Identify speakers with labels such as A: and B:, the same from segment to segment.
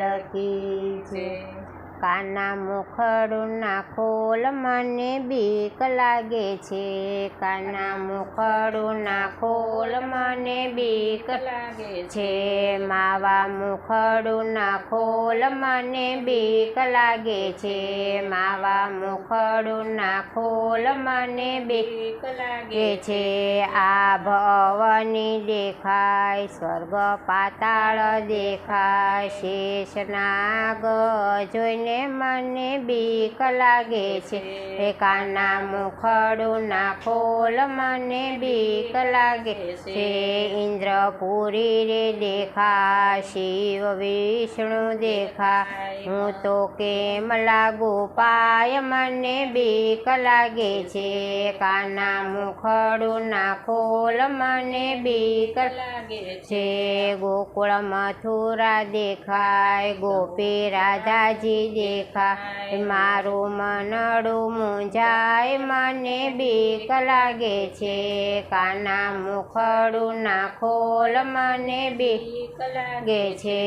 A: લાલ કી છે. કાના મુખડુંના ખોલ મને બીક લાગે છે. કાના મુખડુના ખોલ મને બીક
B: લાગે છે.
A: માવા મુખડુના ખોલ મને બીક લાગે છે. માવા મુખડુના ખોલ મને બીક
B: લાગે
A: છે. આ ભવની દેખાય, સ્વર્ગ પાતાળ દેખાય શેષ નાગ જોઈને મને બીક લાગે છે. રે કાના મુખડું ના ખોલ મને બીક લાગે છે. ઇન્દ્રપુરી રે દેખા, શિવ વિષ્ણુ દેખા. હું તો કેમ લાગુ પાય, મને બીક લાગે છે. કાના મુખડું ના ખોલ મને બીક
B: લાગે છે.
A: ગોકુળ મથુરા દેખાય, ગોપી રાધાજી દેખાય મારું મનડું મૂંઝાય મને બીક લાગે છે કાના મુખડું ના ખોલ મને બીક
B: લાગે
A: છે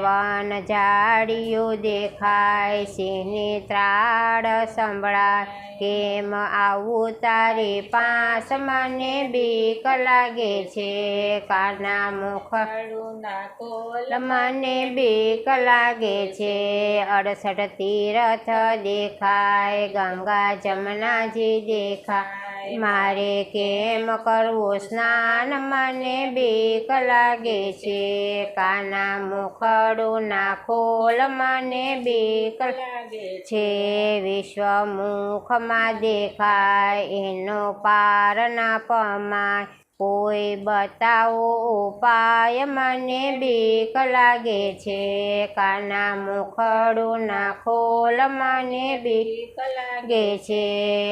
A: વન ઝાડીઓ દેખાય સિંહની ત્રાડ સંભળાય કેમ આવું તારી પાસ મને બીક લાગે છે કાના
B: મુખડું ના ખોલ
A: મને બીક લાગે છે અડસઠ તીરથ દેખાય, ગંગા જમનાજી દેખાય. મારે કેમ કરવું? સ્નાન મને બીક લાગે છે. કાના મુખડું ના ખોલ મને બીક
B: લાગે
A: છે. વિશ્વમુખમાં દેખાય, એનો પાર ના પમાય. કોઈ બતાવો ઉપાય મને બીક લાગે છે. કાના મુખડું ના ખોલ મને બીક
B: લાગે
A: છે.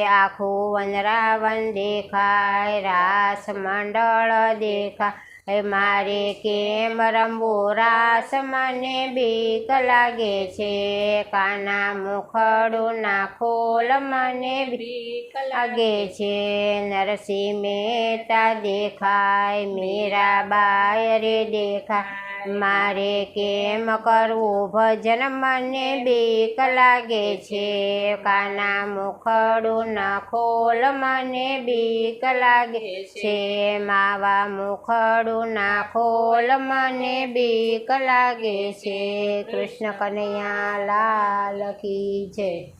A: આખું વનરાવન દેખાય, રાસ મંડળ દેખાય મારે કેમ રમવું રાસ મને બીક લાગે છે? કાના મુખડું ના ખોલ મને
B: બીક
A: લાગે છે. નરસિંહ મહેતા દેખાય મીરાબાઈ રે દેખાય. મારે કેમ કરવું? ભજન મને બીક લાગે છે. કાના મુખડું ન ખોલ, મને બીક લાગે છે. માવા મુખડું ના ખોલ, મને બીક લાગે છે. કૃષ્ણ કનૈયા લાલ કી જય.